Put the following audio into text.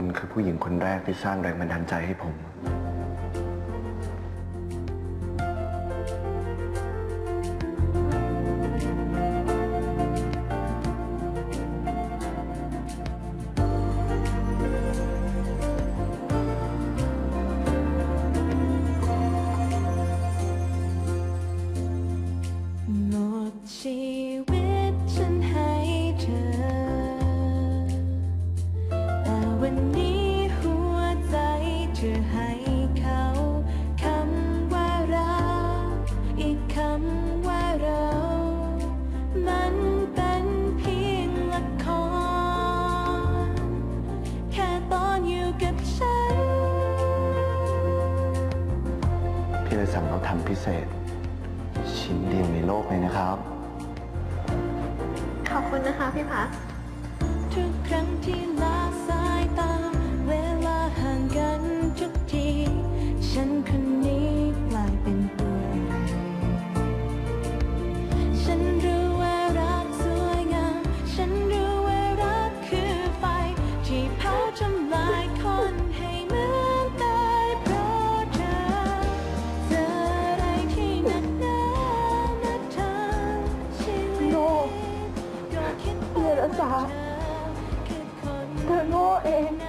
คุณคือผู้หญิงคนแรกที่สร้างแรงบันดาลใจให้ผมห อีกคำว่าเรา มันเป็นเพียงละคร แค่ตอนอยู่กับฉัน พี่เลยสั่งเขาทำพิเศษ ชิ้นเดียวในโลกเลยนะครับ ขอบคุณนะคะพี่พัสทุกครั้งที่ละสาาเธอเธอโง่เอง